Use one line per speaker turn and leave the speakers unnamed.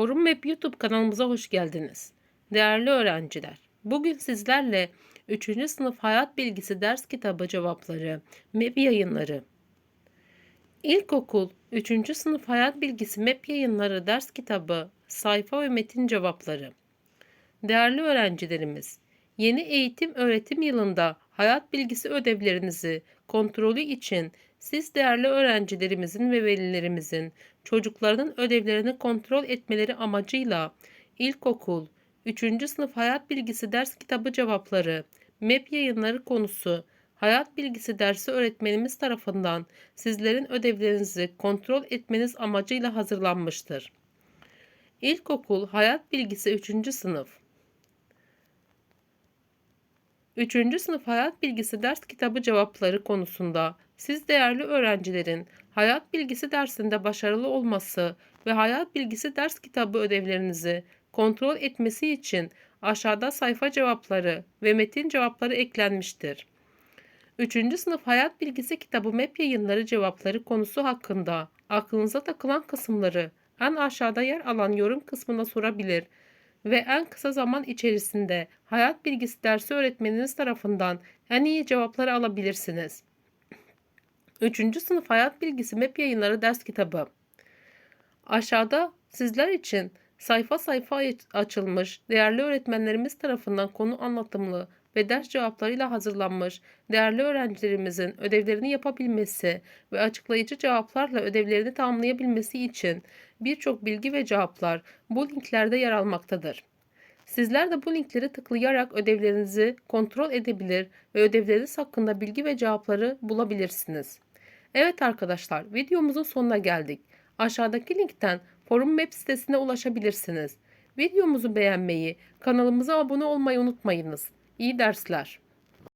Forum Map YouTube kanalımıza hoş geldiniz. Değerli öğrenciler, bugün sizlerle 3. sınıf hayat bilgisi ders kitabı cevapları, MEP yayınları. İlkokul 3. sınıf hayat bilgisi MEP yayınları ders kitabı, sayfa ve metin cevapları. Değerli öğrencilerimiz, yeni eğitim öğretim yılında hayat bilgisi ödevlerinizi kontrolü için siz değerli öğrencilerimizin ve velilerimizin çocuklarının ödevlerini kontrol etmeleri amacıyla ilkokul 3. sınıf hayat bilgisi ders kitabı cevapları, MEP yayınları konusu hayat bilgisi dersi öğretmenimiz tarafından sizlerin ödevlerinizi kontrol etmeniz amacıyla hazırlanmıştır. İlkokul hayat bilgisi 3. sınıf 3. sınıf hayat bilgisi ders kitabı cevapları konusunda siz değerli öğrencilerin hayat bilgisi dersinde başarılı olması ve hayat bilgisi ders kitabı ödevlerinizi kontrol etmesi için aşağıda sayfa cevapları ve metin cevapları eklenmiştir. 3. sınıf hayat bilgisi kitabı MEP yayınları cevapları konusu hakkında aklınıza takılan kısımları en aşağıda yer alan yorum kısmına sorabilir ve en kısa zaman içerisinde hayat bilgisi dersi öğretmeniniz tarafından en iyi cevapları alabilirsiniz. 3. sınıf hayat bilgisi MEP yayınları ders kitabı. Aşağıda sizler için sayfa sayfa açılmış, değerli öğretmenlerimiz tarafından konu anlatımlı ve ders cevaplarıyla hazırlanmış, değerli öğrencilerimizin ödevlerini yapabilmesi ve açıklayıcı cevaplarla ödevlerini tamamlayabilmesi için birçok bilgi ve cevaplar bu linklerde yer almaktadır. Sizler de bu linkleri tıklayarak ödevlerinizi kontrol edebilir ve ödevleriniz hakkında bilgi ve cevapları bulabilirsiniz. Evet arkadaşlar, videomuzun sonuna geldik. Aşağıdaki linkten forum web sitesine ulaşabilirsiniz. Videomuzu beğenmeyi, kanalımıza abone olmayı unutmayınız. İyi dersler.